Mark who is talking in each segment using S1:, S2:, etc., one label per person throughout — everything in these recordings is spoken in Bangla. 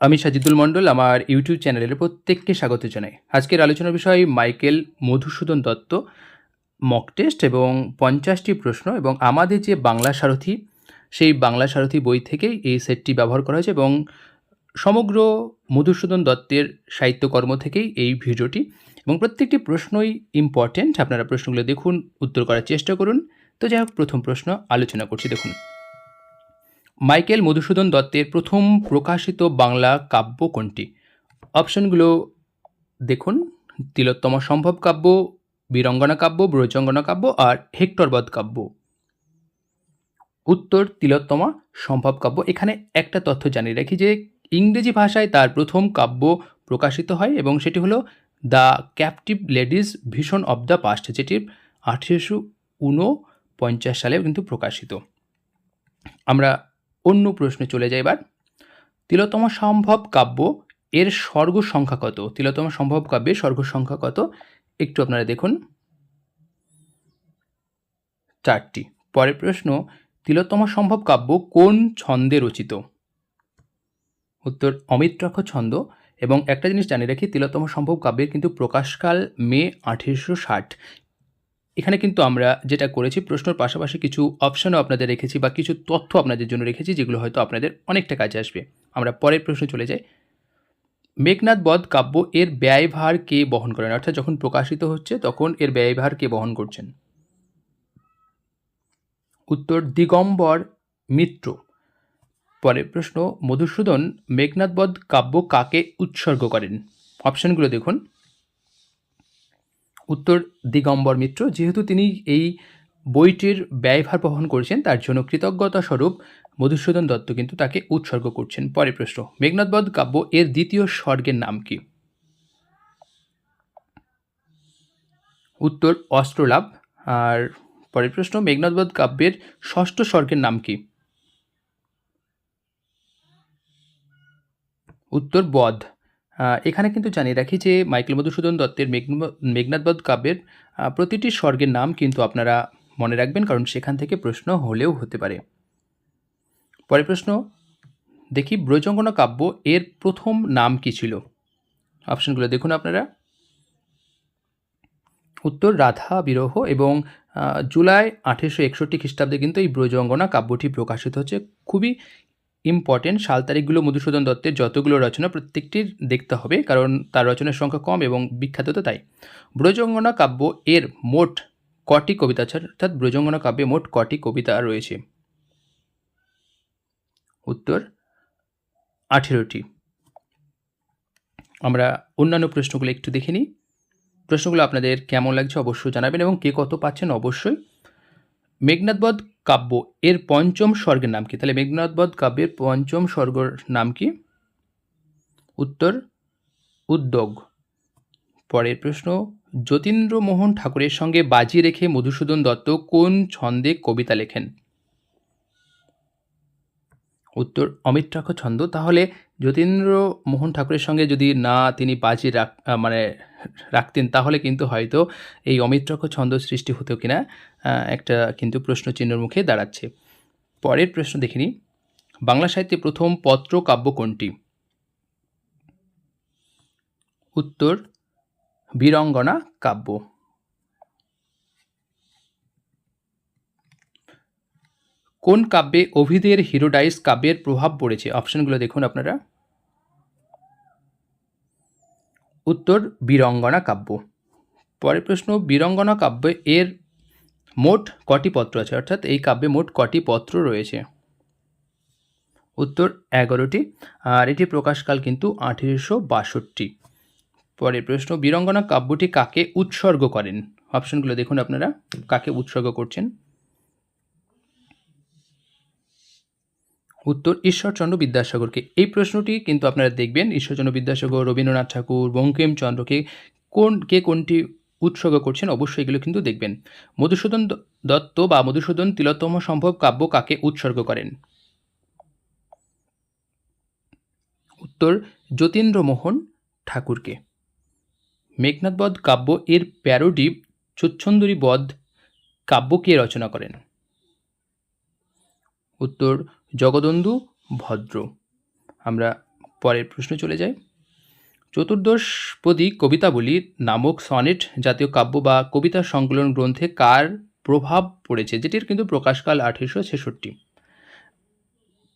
S1: আমি সাজিদুল মণ্ডল, আমার ইউটিউব চ্যানেলের প্রত্যেককে স্বাগত জানাই। আজকের আলোচনার বিষয়, Michael Madhusudan Dutt mock test এবং পঞ্চাশটি প্রশ্ন এবং আমাদের যে বাংলা সারথি, সেই বাংলা সারথি বই থেকেই এই সেটটি ব্যবহার করা হয়েছে এবং সমগ্র মধুসূদন দত্তের সাহিত্যকর্ম থেকেই এই ভিডিওটি এবং প্রত্যেকটি প্রশ্নই ইম্পর্ট্যান্ট আপনারা প্রশ্নগুলো দেখুন, উত্তর করার চেষ্টা করুন। তো যাই হোক, প্রথম প্রশ্ন আলোচনা করছি, দেখুন। মাইকেল মধুসূদন দত্তের প্রথম প্রকাশিত বাংলা কাব্য কোনটি? অপশনগুলো দেখুন। তিলোত্তম সম্ভব কাব্য, বীরঙ্গনা কাব্য, ব্রজঙ্গনা কাব্য আর হেক্টরবধ কাব্য। উত্তর তিলোত্তমা সম্ভব কাব্য। এখানে একটা তথ্য জানিয়ে রাখি যে ইংরেজি ভাষায় তার প্রথম কাব্য প্রকাশিত হয় এবং সেটি হলো the captive ladies vision of the past যেটি আঠেরোশো উনপঞ্চাশ সালে কিন্তু প্রকাশিত। আমরা অন্য প্রশ্নে চলে যাই এবার। তিলোত্তম সম্ভব কাব্য এর স্বর্গ সংখ্যা কত? তিলোত্তম সম্ভব কাব্যের স্বর্গ সংখ্যা কত? একটু আপনারা দেখুন। চারটি। পরের প্রশ্ন, তিলোত্তম সম্ভব কাব্য কোন ছন্দে রচিত? উত্তর অমিত্রাক্ষ ছন্দ। এবং একটা জিনিস জানিয়ে রাখি, তিলোত্তম সম্ভব কাব্যের কিন্তু প্রকাশকাল মে আঠেরোশো ষাট। এখানে কিন্তু আমরা যেটা করেছি, প্রশ্নের পাশাপাশি কিছু অপশনও আপনাদের রেখেছি বা কিছু তথ্য আপনাদের জন্য রেখেছি, যেগুলো হয়তো আপনাদের অনেকটা কাজে আসবে। আমরা পরের প্রশ্নে চলে যাই। মেঘনাথ বধ কাব্য এর ব্যয়ভার কে বহন করেন? অর্থাৎ যখন প্রকাশিত হচ্ছে, তখন এর ব্যয়ভার কে বহন করছেন? উত্তর, দিগম্বর মিত্র। পরের প্রশ্ন, মধুসূদন মেঘনাথ বধ কাব্য কাকে উৎসর্গ করেন? অপশনগুলো দেখুন। উত্তর দিগম্বর মিত্র, যেহেতু তিনি এই বইটির ব্যয়ভার বহন করেছেন, তার জন্য কৃতজ্ঞতা স্বরূপ মধুসূদন দত্ত কিন্তু তাকে উৎসর্গ করছেন। পরের প্রশ্ন মেঘনাথবধ কাব্য এর দ্বিতীয় স্বর্গের নাম কি? উত্তর, অস্ত্রলাভ। আর পরের প্রশ্ন মেঘনাথবধ কাব্যের ষষ্ঠ স্বর্গের নাম কি? উত্তর, বধ। এখানে কিন্তু জানিয়ে রাখি যে মাইকেল মধুসূদন দত্তের মেঘন- মেঘনাথবধ কাব্যের প্রতিটি স্বর্গের নাম কিন্তু আপনারা মনে রাখবেন, কারণ সেখান থেকে প্রশ্ন হলেও হতে পারে। পরের প্রশ্ন, দেখি ব্রজঙ্গনা কাব্য এর প্রথম নাম কি ছিল? অপশনগুলো দেখুন আপনারা। উত্তর, রাধা, বিরহ এবং জুলাই আঠেরোশো একষট্টি খ্রিস্টাব্দে কিন্তু এই ব্রজঙ্গনা কাব্যটি প্রকাশিত হচ্ছে। খুবই ইম্পর্টেন্ট সাল তারিখগুলো মধুসূদন দত্তের যতগুলো রচনা প্রত্যেকটির দেখতে হবে, কারণ তার রচনার সংখ্যা কম এবং বিখ্যাত তো তাই। ব্রজঙ্গনা কাব্য এর মোট কটি কবিতা অর্থাৎ ব্রজঙ্গনা কাব্যে মোট কটি কবিতা রয়েছে? উত্তর, আঠেরোটি। আমরা অন্যান্য প্রশ্নগুলো একটু দেখে নিই। প্রশ্নগুলো আপনাদের কেমন লাগছে অবশ্যই জানাবেন এবং কে কত পাচ্ছেন অবশ্যই মেঘনাথবধ কাব্য, এর পঞ্চম স্বর্গের নাম কি? তাহলে মেঘনাথবধ কাব্যের পঞ্চম স্বর্গের নাম কি? উত্তর, উদ্যোগ। পরের প্রশ্ন, যতীন্দ্রমোহন ঠাকুরের সঙ্গে বাজি রেখে মধুসূদন দত্ত কোন ছন্দে কবিতা লেখেন? উত্তর অমিত্রাক্ষ ছন্দ। তাহলে যতীন্দ্র মোহন ঠাকুরের সঙ্গে যদি না তিনি বাজি রাখ মানে রাখতেন, তাহলে কিন্তু হয়তো এই অমিত্রাক্ষ ছন্দ সৃষ্টি হতো কিনা একটা কিন্তু প্রশ্ন চিহ্নের মুখে দাঁড়াচ্ছে। পরের প্রশ্ন দেখিনি। বাংলা সাহিত্যে প্রথম পত্র কাব্য কোনটি? উত্তর, বীরঙ্গনা কাব্য। কোন কাব্যে অভিধের হিরোডাইস কাব্যের প্রভাব পড়েছে? অপশনগুলো দেখুন আপনারা। উত্তর, বীরঙ্গনা কাব্য। পরের প্রশ্ন, বীরঙ্গনা কাব্য এর মোট কটি পত্র আছে? অর্থাৎ এই কাব্যে মোট কটি পত্র রয়েছে? উত্তর, এগারোটি। আর এটি প্রকাশকাল কিন্তু আঠেরোশো বাষট্টি। পরের প্রশ্ন, বীরঙ্গনা কাব্যটি কাকে উৎসর্গ করেন? অপশনগুলো দেখুন আপনারা, কাকে উৎসর্গ করছেন? উত্তর ঈশ্বরচন্দ্র বিদ্যাসাগরকে। এই প্রশ্নটি কিন্তু আপনারা দেখবেন, ঈশ্বরচন্দ্র বিদ্যাসাগর, রবীন্দ্রনাথ ঠাকুর বঙ্কিমচন্দ্রকে কোন, কে কোনটি উৎসর্গ করছেন অবশ্যই এগুলো কিন্তু দেখবেন। মধুসূদন দত্ত বা মধুসূদন তিলোত্তম সম্ভব কাব্য কাকে উৎসর্গ করেন? উত্তর, যতীন্দ্রমোহন ঠাকুরকে। মেঘনাথবধ কাব্য এর প্যারোডি বধ কাব্য কে রচনা করেন? উত্তর জগদন্দু ভদ্র। আমরা পরের প্রশ্ন চলে যায় চতুর্দশপদী কবিতাবলী নামক সনেট জাতীয় কাব্য বা কবিতা সংকলন গ্রন্থে কার প্রভাব পড়েছে, যেটির কিন্তু প্রকাশকাল আঠেরোশো ছেষট্টি।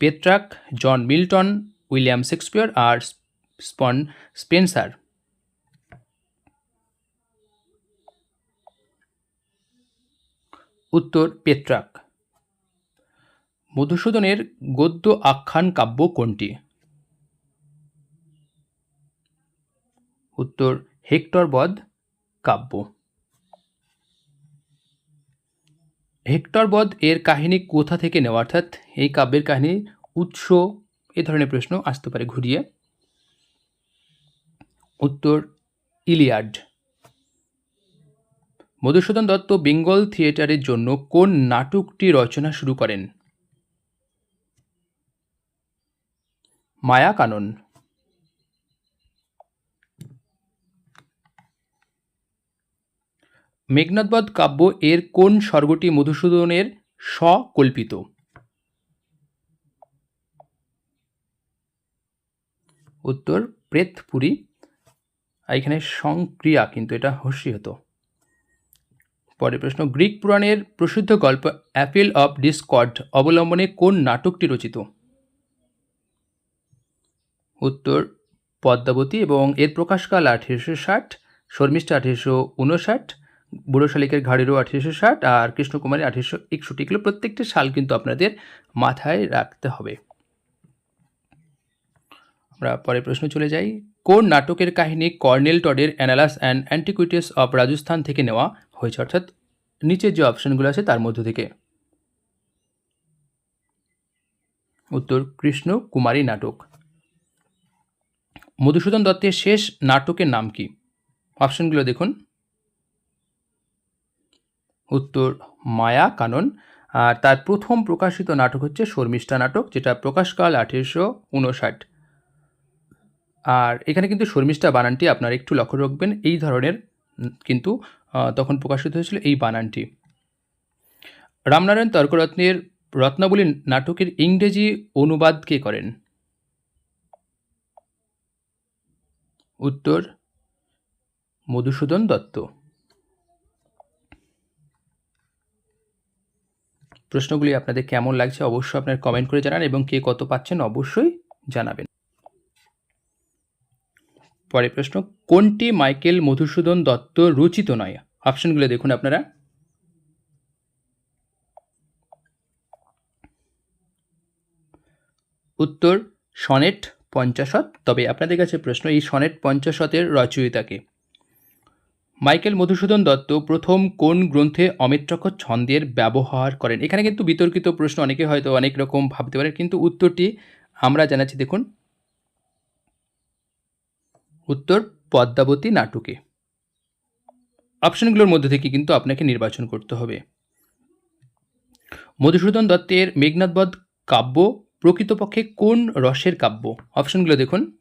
S1: Petrarch, John Milton, William Shakespeare আর স্পন স্পেন্সার। উত্তর পেট্রাক। মধুসূদনের গদ্য আখ্যান কাব্য কোনটি? উত্তর, হেক্টর বধ কাব্য। হেক্টর বধ এর কাহিনী কোথা থেকে নেওয়া? অর্থাৎ এই কাব্যের কাহিনী উৎস, এ ধরনের প্রশ্ন আসতে পারে ঘুরিয়ে। উত্তর, ইলিয়াড। মধুসূদন দত্ত বেঙ্গল থিয়েটারের জন্য কোন নাটকটি রচনা শুরু করেন? মায়া কানন মেঘনাদবধ কাব্য এর কোন স্বর্গটি মধুসূদনের স্বকল্পিত? উত্তর, প্রেতপুরী। আর এখানে সংক্রিয়া, কিন্তু এটা হস্যি হতো পরের প্রশ্ন, গ্রিক পুরাণের প্রসিদ্ধ গল্প অ্যাপিল অফ ডিসকর্ড অবলম্বনে কোন নাটকটি রচিত? উত্তর, পদ্মাবতী এবং এর প্রকাশকাল আঠেরোশো ষাট, শর্মিষ্ঠা আঠেরোশো উনষাট বুড়ো শালিকের ঘাড়েরও আঠেরোশো ষাট আর কৃষ্ণকুমারী আঠেরোশো একষট্টি এগুলো প্রত্যেকটি সাল কিন্তু আপনাদের মাথায় রাখতে হবে। আমরা পরের প্রশ্ন চলে যাই। কোন নাটকের কাহিনী colonel টডের annals and antiquities of Rajasthan থেকে নেওয়া হয়েছে? অর্থাৎ নিচের যে অপশনগুলো আছে তার মধ্য থেকে। উত্তর কৃষ্ণ কুমারী নাটক। মধুসূদন দত্তের শেষ নাটকের নাম কি? অপশনগুলো দেখুন। উত্তর, মায়া কানন। আর তার প্রথম প্রকাশিত নাটক হচ্ছে শর্মিষ্ঠা নাটক, যেটা প্রকাশকাল আঠেরোশো উনষাট। আর এখানে কিন্তু শর্মিষ্ঠা বানানটি আপনারা একটু লক্ষ্য রাখবেন, এই ধরনের কিন্তু তখন প্রকাশিত হয়েছিল এই বানানটি। রামনারায়ণ তর্করত্নের রত্নাবলী নাটকের ইংরেজি অনুবাদ কে করেন? উত্তর, মধুসূদন দত্ত। প্রশ্নগুলি আপনাদের কেমন লাগছে অবশ্যই আপনার কমেন্ট করে জানান এবং কে কত পাচ্ছেন অবশ্যই জানাবেন। পরের প্রশ্ন, কোনটি মাইকেল মধুসূদন দত্ত রচিত নয়? অপশনগুলো দেখুন আপনারা। উত্তর, সনেট পঞ্চাশত তবে আপনাদের কাছে প্রশ্ন, এই সনেট পঞ্চাশতের রচয়িতাকে মাইকেল মধুসূদন দত্ত প্রথম কোন গ্রন্থে অমিত্রক ছন্দের ব্যবহার করেন? এখানে কিন্তু বিতর্কিত প্রশ্ন, অনেকে হয়তো অনেক রকম ভাবতে পারেন, কিন্তু উত্তরটি আমরা জানাচ্ছি, দেখুন। উত্তর, পদ্মাবতী নাটকে অপশনগুলোর মধ্যে থেকে কিন্তু আপনাকে নির্বাচন করতে হবে। মধুসূদন দত্তের মেঘনাথবধ কাব্য প্রকৃতপক্ষে কোন রসের কাব্য? অপশনগুলো দেখুন।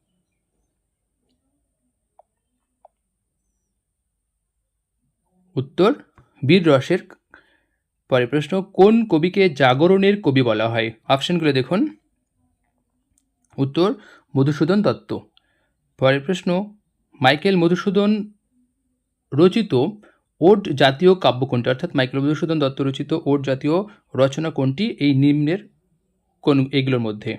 S1: উত্তর, বীর রসের পরে প্রশ্ন, কোন কবিকে জাগরণের কবি বলা হয়? অপশনগুলো দেখুন। উত্তর, মধুসূদন দত্ত। পরের প্রশ্ন, মাইকেল মধুসূদন রচিত ওট জাতীয় কাব্য কোনটি? অর্থাৎ মাইকেল মধুসূদন দত্ত রচিত ওট জাতীয় রচনা কোনটি? এই নিম্নের কোন এগুলোর মধ্যে?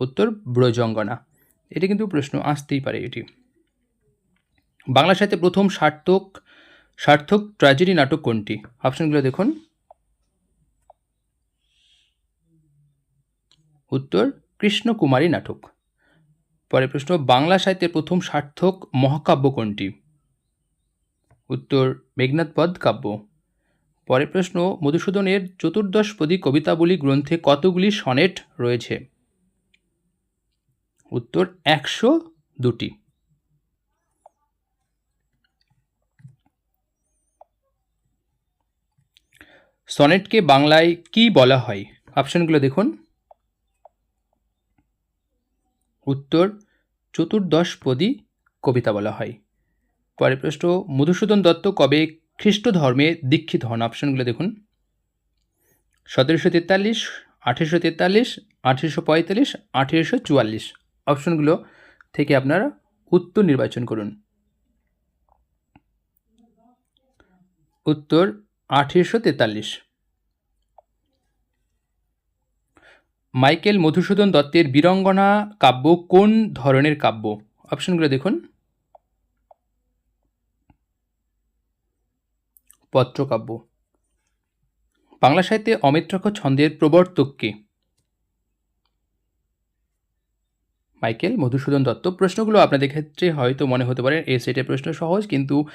S1: উত্তর, ব্রজঙ্গনা। এটি কিন্তু প্রশ্ন, আসতেই পারে এটি। বাংলা সাহিত্যে প্রথম সার্থক সার্থক ট্র্যাজেডি নাটক কোনটি? অপশনগুলো দেখুন। উত্তর, কৃষ্ণকুমারী নাটক। পরের প্রশ্ন, বাংলা সাহিত্যের প্রথম সার্থক মহাকাব্য কোনটি? উত্তর মেঘনাথপদ কাব্য। পরের প্রশ্ন, মধুসূদনের চতুর্দশপদী কবিতাবলী গ্রন্থে কতগুলি সনেট রয়েছে? উত্তর, একশো দুটি। সনেটকে বাংলায় কি বলা হয়? অপশনগুলো দেখুন। উত্তর চতুর্দশপদী কবিতা বলা হয়। পরের প্রশ্ন, মধুসূদন দত্ত কবে খ্রিস্ট ধর্মে দীক্ষিত হন। অপশনগুলো দেখুন। সতেরোশো তেতাল্লিশ, আঠেরোশো তেতাল্লিশ, আঠেরোশো পঁয়তাল্লিশ, আঠেরোশো চুয়াল্লিশ। অপশনগুলো থেকে আপনারা উত্তর নির্বাচন করুন। উত্তর আঠেরোশো তেতাল্লিশ। মাইকেল মধুসূদন দত্তের বীরঙ্গনা কাব্য কোন ধরনের কাব্য? অপশনগুলো দেখুন। পত্রকাব্য। বাংলা সাহিত্যে অমিত্রাক্ষ ছন্দের প্রবর্তক কে? মাইকেল মধুসূদন দত্ত। প্রশ্নগুলো আপনাদের ক্ষেত্রে হয়তো মনে হতে পারে, এ সেটের প্রশ্ন সহজ, কিন্তু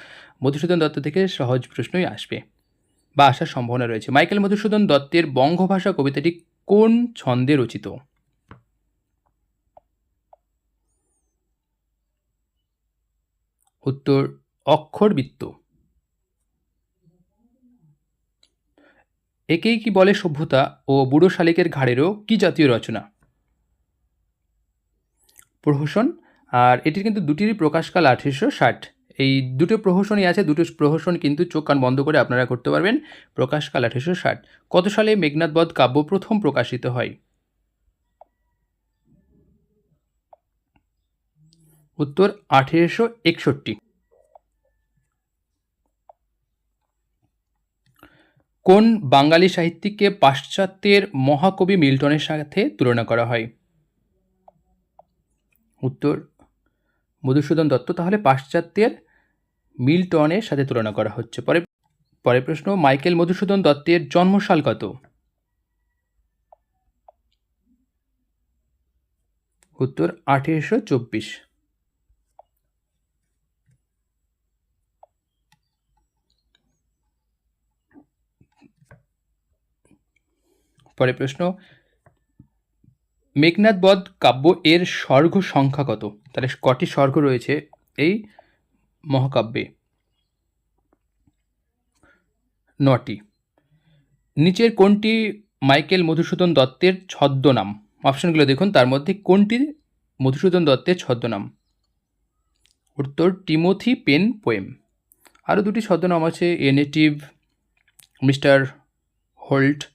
S1: মধুসূদন দত্ত থেকে সহজ প্রশ্নই আসবে বা আসার সম্ভাবনা রয়েছে। মাইকেল মধুসূদন দত্তের বঙ্গভাষা কবিতাটি কোন ছন্দে রচিত? উত্তর, অক্ষরবৃত্ত। একেই কি বলে সভ্যতা ও বুড়ো শালিকের ঘাড়েরও কি জাতীয় রচনা? প্রহসন, আর এটির কিন্তু দুটিরই প্রকাশকাল আঠেরোশো ষাট। এই দুটো প্রহসনই আছে, দুটো প্রহসন কিন্তু চোখ কান বন্ধ করে আপনারা করতে পারবেন প্রকাশকাল আঠেরোশো ষাট। কত সালে মেঘনাথ বধ কাব্য প্রথম প্রকাশিত হয়? উত্তর আঠেরোশো একষট্টি। কোন বাঙালি সাহিত্যিককে পাশ্চাত্যের মহাকবি মিল্টনের সাথে তুলনা করা হয়? উত্তর, মধুসূদন দত্ত। তাহলে পাশ্চাত্যের মিল্টনের সাথে তুলনা করা হচ্ছে। পরে, পরের প্রশ্ন, মাইকেল মধুসূদন দত্তের জন্মসাল কত? উত্তর, আঠেরোশো চব্বিশ। পরের প্রশ্ন মেঘনাথ বধ কাব্য এর স্বর্গ সংখ্যা কত? তাহলে কটি স্বর্গ রয়েছে এই মহাকাব্যে? নটি। নিচের কোনটি মাইকেল মধুসূদন দত্তের ছদ্মনাম? অপশনগুলো দেখুন, তার মধ্যে কোনটি মধুসূদন দত্তের ছদ্মনাম? উত্তর, টিমোথি পেন পোয়েম। আরও দুটি ছদ্মনাম আছে, a native, mister Holt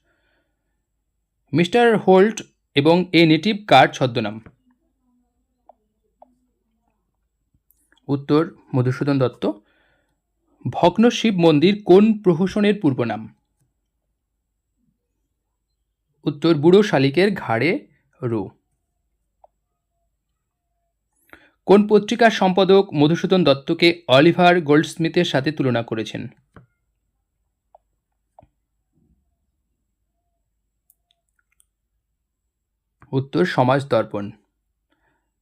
S1: mister Holt এবং এ নেটিভ কার ছদ্মনাম? উত্তর, মধুসূদন দত্ত। ভগ্ন শিব মন্দির কোন প্রহসনের পূর্ব নাম উত্তর, বুড়ো শালিকের ঘাড়ে রো। কোন পত্রিকার সম্পাদক মধুসূদন দত্তকে অলিভার গোল্ডস্মিথের সাথে তুলনা করেছেন? উত্তর সমাজ দর্পণ।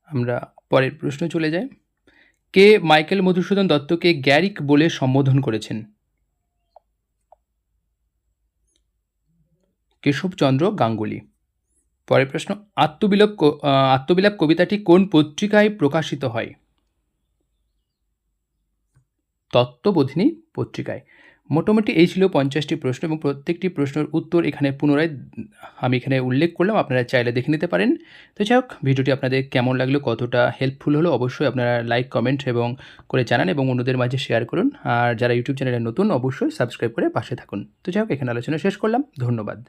S1: আমরা পরের প্রশ্ন চলে যাই। কে মাইকেল মধুসূদন দত্তকে গ্যারিক বলে সম্বোধন করেছেন? কেশবচন্দ্র গাঙ্গুলি। পরের প্রশ্ন, আত্মবিলাপ আত্মবিলাপ কবিতাটি কোন পত্রিকায় প্রকাশিত হয়? তত্ত্ববোধিনী পত্রিকায়। মোটামুটি এই ছিল পঞ্চাশটি প্রশ্ন এবং প্রত্যেকটি প্রশ্নের উত্তর এখানে পুনরায় আমি এখানে উল্লেখ করলাম, আপনারা চাইলে দেখে নিতে পারেন। তো যাই হোক, ভিডিওটি আপনাদের কেমন লাগল, কতটা হেল্পফুল হলো, অবশ্যই আপনারা লাইক কমেন্ট এবং করে জানান এবং অন্যদের মাঝে শেয়ার করুন। আর যারা ইউটিউব চ্যানেলে নতুন, অবশ্যই সাবস্ক্রাইব করে পাশে থাকুন। তো যাই হোক, এখানে আলোচনা শেষ করলাম। ধন্যবাদ।